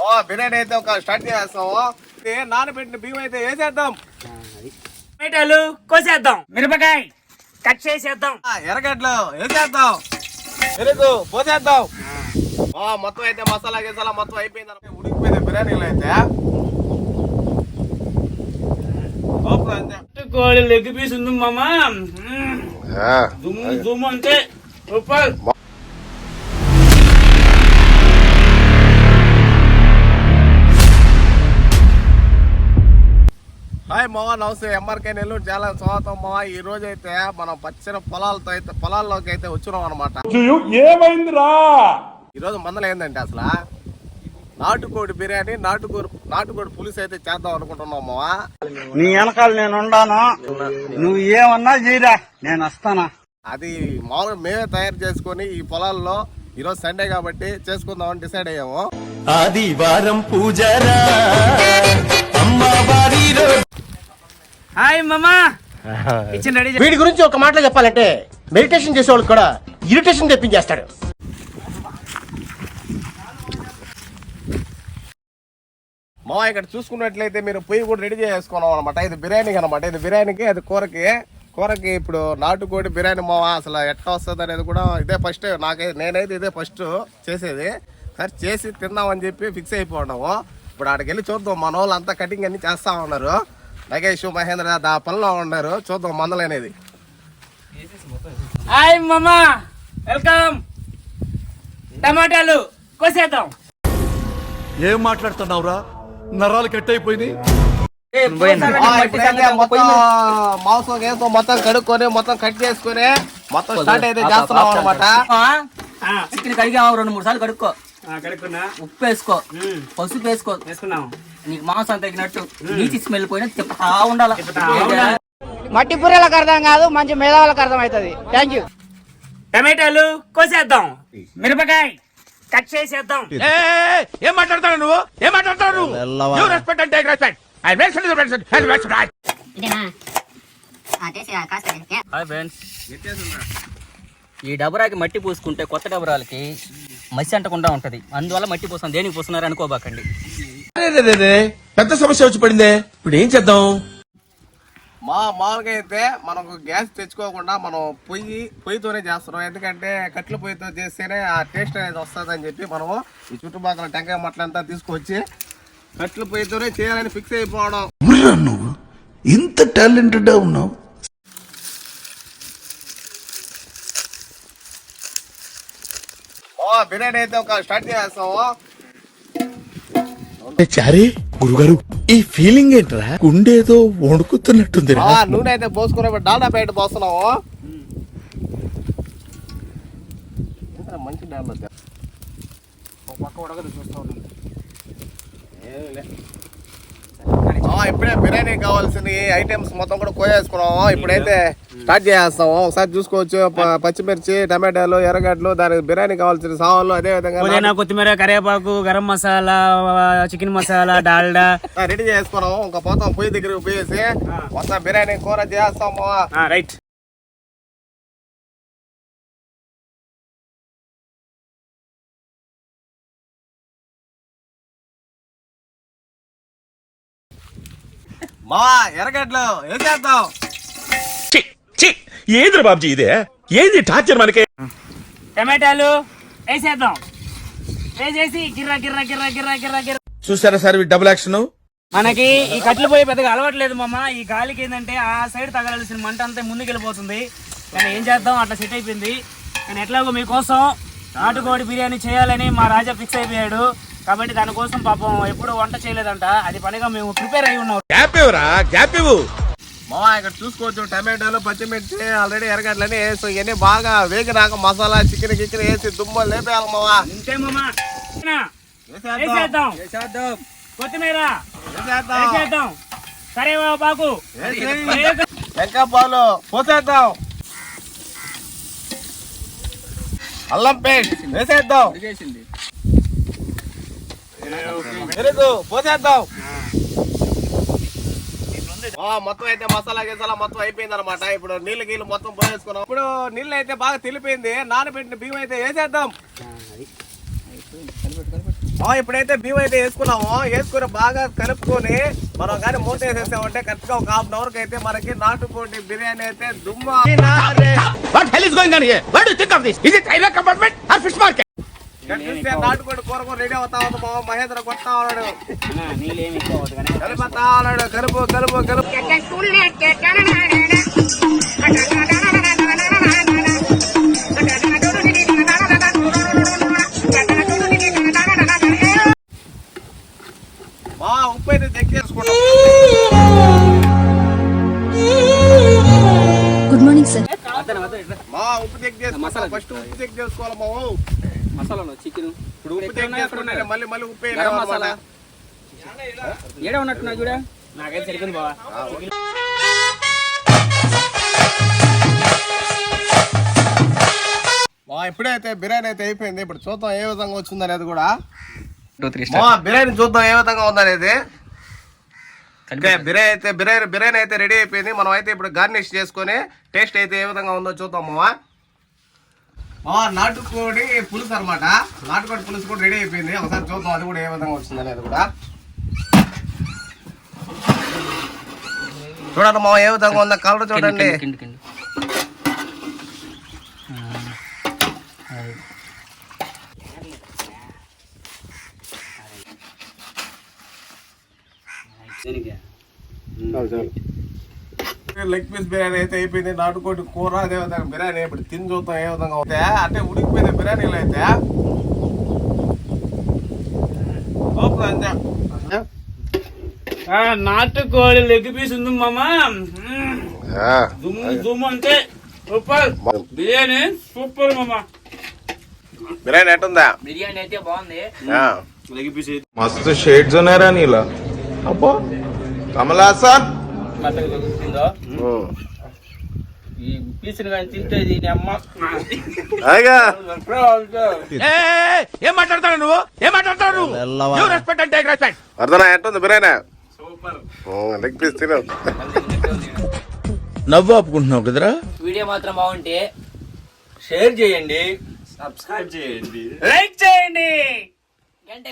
ఓ బిర్యానీ అయితే ఒక స్టార్ట్ చేస్తాము నానబెట్టిన బియ్యం అయితే వేసేద్దాం. టమాటాలు కోసేద్దాం. మిరపకాయ కట్ చేసేద్దాం. ఆ, ఎర్రగడ్డలు వేసేద్దాం. పెరుగు పోసేద్దాం. మొత్తం అయితే మసాలా గిసాలా మొత్తం అయిపోయింది ఉడికిపోయింది బిర్యానీలో అయితే. కోడి లెగ్ పీస్ ఉంది మామ. దుమ్ము దుమ్ము అంటే హాయ్ మావా నమస్తే. ఎంఆర్కే నెల్లూరు చాలా స్వాగతం మావా. ఈ రోజు అయితే మనం పచ్చని పొలాలతో అయితే పొలాల్లోకి అయితే వచ్చినాం అనమాట ఏమైందిరా? ఈ రోజు మందలు ఏంటంటే అసలు నాటుకోడి బిర్యానీ నాటుకోడి నాటుకోడి పులుసు అయితే చేద్దాం అనుకుంటున్నాం మావా. నీ వెనకాల నేను ఉండాను? నువ్వు ఏమన్నా చేయరా? నేను వస్తానా? అది మామూలుగా మేమే తయారు చేసుకొని ఈ పొలాల్లో ఈరోజు సండే కాబట్టి చేసుకుందామని డిసైడ్ అయ్యాము. ఆదివారం పూజరా. అమ్మవారి హాయ్ మామ. కిచెన్ రెడీ వీడి గురించి ఒక మాటలో చెప్పాలంటే మెడిటేషన్ చేసేవాళ్ళు కూడా ఇరిటేషన్ తెప్పించేస్తాడు. మావా ఇక్కడ చూసుకున్నట్లయితే మీరు పొయ్యి కూడా రెడీ చేసుకున్నాం అనమాట ఇది బిర్యానీకి అనమాట ఇది బిర్యానీకి అది కూరకి. కూరకి ఇప్పుడు నాటుకోడి బిర్యానీ మావా అసలు ఎట్లా వస్తుంది అనేది కూడా ఇదే ఫస్ట్ నాకై నేనైతే ఇదే ఫస్ట్ చేసేది. సరే చేసి తిందామని చెప్పి ఫిక్స్ అయిపోయినాము. ఇప్పుడు ఆడికి వెళ్ళి చూద్దాం. మన వాళ్ళు అంతా కటింగ్ అన్ని చేస్తా ఉన్నారు. నగేష్ మహేంద్ర దా పనిలో ఉన్నారు. చూద్దాం మందలనేది హాయ్ మామ. వెల్కమ్. టమాటాలు కోసేద్దాం. ఏం మాట్లాడుతున్నావురా? నరాలు కట్ ఆ, మొత్తం మాంసం గీసం మొత్తం కడుక్కొని మొత్తం కట్ చేసుకొని మొత్తం స్టార్ట్ అయితే చేస్తున్నాం అనమాట చికెన్ కడిగాము రెండు మూడు సార్లు కడుక్కో. ఉప్పు వేసుకో. పసుపు వేసుకో. వేసుకున్నాం నీకు మాంసం తగినట్టు నీచి స్మెల్ పోయినా తిప్పుతా ఉండాలి? మట్టి బుర్రెలకు అర్థం కాదు మంచి మేధావులకు అర్థం అవుతుంది థ్యాంక్ యూ టమాటాలు కోసేద్దాం. మిరపకాయ కట్ చేసేద్దాం. ఏం మాట్లాడతాడు నువ్వు? ఏం మాట్లాడతాడు నువ్వు? రెస్పెక్ట్ అంటే రెస్పెక్ట్ ఐ రెస్పెక్ట్ ఏ- హాయ్ ఫ్రెండ్స్ ఈ డబరాకి మట్టి పూసుకుంటే కొత్త డబరాలకి మసి అంటకుండా ఉంటది. అందువల్ల మట్టి పూసాం దేనికి పూస్తున్నారు అనుకోబాకండి. పెద్ద సమస్య వచ్చి పడిందే. ఇప్పుడు ఏం చేద్దాం? మా మామూలుగా అయితే మనకు గ్యాస్ తెచ్చుకోకుండా మనం పొయ్యి పొయ్యితోనే చేస్తున్నాం. ఎందుకంటే కట్ల పొయ్యితో చేస్తేనే ఆ టేస్ట్ అనేది వస్తుంది అని చెప్పి మనము ఈ చుట్టుపక్కల టెంకాయ మట్టలంతా తీసుకొచ్చి కట్ల పొయ్యితోనే చేయాలని ఫిక్స్ అయిపోవడం. నువ్వు ఇంత టాలెంటెడ్ ఉన్నావు. ఓ బిర్యానీ అయితే ఒక స్టార్ట్ చేస్తాము. చారీ గురుగారు ఈ ఫీలింగ్ ఏంట్రా? గుండేదో వణుకుతున్నట్టుంది ఆ, నూనె అయితే పోసుకునే డాల్డా ప్యాకెట్ పోస్తున్నాము ఏంట్రా మంచి డాల్డా తే- ఏమిలే. ఆ, ఇప్పుడే బిర్యానీ కావాల్సిన ఐటమ్స్ మొత్తం కూడా కోయేసుకున్నాము. ఇప్పుడైతే స్టార్ట్ చేస్తాము ఒకసారి చూసుకోవచ్చు. ప- పచ్చిమిర్చి టమాటాలు ఎర్రగడ్డలు దానికి బిర్యానీ కావాల్సిన సామాన్లు అదే విధంగా పుదీనా కొత్తిమీర కరివేపాకు గరం మసాలా చికెన్ మసాలా డాల్డా. రెడీ చేసుకున్నాము. ఇంకా పోతాం పొయ్యి దగ్గరికి పోయేసి మొత్తం బిర్యానీ కూర చేస్తాము. రైట్. మా ఎర్రగడ్డలు వేసేద్దాం. ఏంద్ర బాబ్జీ ఇదే? ఏంది టార్చర్ మనకి? టమాటాలు వేసేద్దాం. వేసేసి గిర్రా గిర్రా గిర్రా గిర్రా గిర్రా గిర్రా. చూసారా సార్ డబుల్ యాక్షన్? మనకి ఈ కట్లు పోయి పెద్దగా అలవాట్లేదు మామ. ఈ గాలికి ఏంటంటే ఆ సైడ్ తగలాల్సిన మంట అంతా ముందుకెళ్ళిపోతుంది. కానీ ఏం చేద్దాం? అట్లా సెట్ అయిపోయింది. కానీ ఎట్లాగో మీకోసం నాటుకోడి బిర్యానీ చేయాలని మా రాజా ఫిక్స్ అయిపోయాడు. కాబట్టి దానికోసం పాపం ఎప్పుడు వంట చేయలేదంట. అది పనిగా మేము ప్రిపేర్ అయి ఉన్నాం. గ్యాప్ ఇవ్వరా? గ్యాప్ ఇవ్వు. మా ఇక్కడ చూసుకోవచ్చు టమాటాలు పచ్చిమిర్చి ఆల్రెడీ ఎర్రగడ్డలని వేసి ఇవన్నీ బాగా వేగినాక మసాలా చికెన్ గికెన్ వేసి దుమ్మ లేపేయాలి మావా. ఇంతే మామ. వేసేద్దాం. వేసేద్దాం. కొత్తిమీర వేసేద్దాం. వేసేద్దాం. కరివేపాకు వేసి వెంకాయ పాలు పోసేద్దాం. అల్లం పేస్ట్ వేసేద్దాం. పోసేద్దాం మొత్తం అయితే మసాలా గిసాలా మొత్తం అయిపోయింది అనమాట ఇప్పుడు నీళ్ళు గీళ్ళు మొత్తం పోసేసుకున్నాం ఇప్పుడు నీళ్ళు అయితే బాగా తెలిపోయింది నానబెట్టిన బియ్యం అయితే వేసేద్దాం ఇప్పుడైతే బియ్యం అయితే వేసుకున్నాము వేసుకుని బాగా కలుపుకొని మనం కానీ మూత వేసేసామంటే కరెక్ట్గా ఒక హాఫ్ అన్ అవర్ అయితే మనకి నాటుకోటి బిర్యానీ అయితే దుమ్మ చూస్తే నాటుకోటి కూర కూడా రెడీ అవుతా ఉంది మా మహేంద్ర కొడతా ఉన్నాడు నీళ్ళేమి ఎక్కువ అవ్వదు కానీ కలుపుతా ఉన్నాడు కలుపు కలుపు కలుపు. మా ఉప్పు అయితే చెక్ చేసుకుంటాం గుడ్ మార్నింగ్ సార్ మా ఉప్పు చెక్ చేసుకోవాలి ఫస్ట్ ఉప్పు చెక్ చేసుకోవాలి మా మసాలాలో చికెన్. ఇప్పుడు ఉప్పు మళ్ళీ మళ్ళీ ఉప్పు వేయాలి మసాలా? ఏడే ఉన్నట్టున్నా చూడ? నాకైతే సరిపోయింది బావా. మా ఇప్పుడైతే బిర్యానీ అయితే అయిపోయింది. ఇప్పుడు చూద్దాం ఏ విధంగా వచ్చింది అనేది కూడా. టూ త్రీ మా బిర్యానీ చూద్దాం ఏ విధంగా ఉందనేది. బిర్యానీ అయితే బిర్యానీ బిర్యానీ అయితే రెడీ అయిపోయింది. మనం అయితే ఇప్పుడు గార్నిష్ చేసుకొని టేస్ట్ అయితే ఏ విధంగా ఉందో చూద్దాం మావా నాటుకోడి పులుసు అనమాట నాటుకోడి పులుసు కూడా రెడీ అయిపోయింది. ఒకసారి చూద్దాం అది కూడా ఏ విధంగా వచ్చింది అనేది కూడా. చూడండి మా ఏ విధంగా ఉందో కలర్ చూడండి. కిండి కిండి లెగ్ పీస్ బిర్యానీ అయితే అయిపోయింది నాటుకోటి కూర అదే విధంగా బిర్యానీ ఇప్పుడు తిని చూద్దాం ఏ విధంగా అవుతాయి అంటే ఉడికిపోయిన బిర్యానీలు అయితే. సూపర్ అంతే. నాటుకోడి లెగ్ పీస్ ఉంది మామ. దుమ్ము దుమ్ము అంటే సూపర్. బిర్యానీ సూపర్ మామ. బిర్యానీ ఎట్టుందా? బిర్యానీ అయితే బాగుంది. లెగ్ పీస్ మస్తు షేడ్స్ ఉన్నారా నీలా. అబ్బో. కమలాసన్ మెత్తగా దొరుకుతుందో ఈ పీసులు కానీ తింటే దీని అమ్మ. ఏం మాట్లాడతాడు నువ్వు? ఏం మాట్లాడతాడు నువ్వు? రెస్పెక్ట్ అండ్ టేక్ రెస్పెక్ట్ అర్థనా ఎట్టుంది బిర్యానీ? లెగ్ పీస్ తిన. నవ్వు ఆపుకుంటున్నావు కదరా? వీడియో మాత్రం బాగుంటే షేర్ చేయండి. లైక్ చేయండి. గంట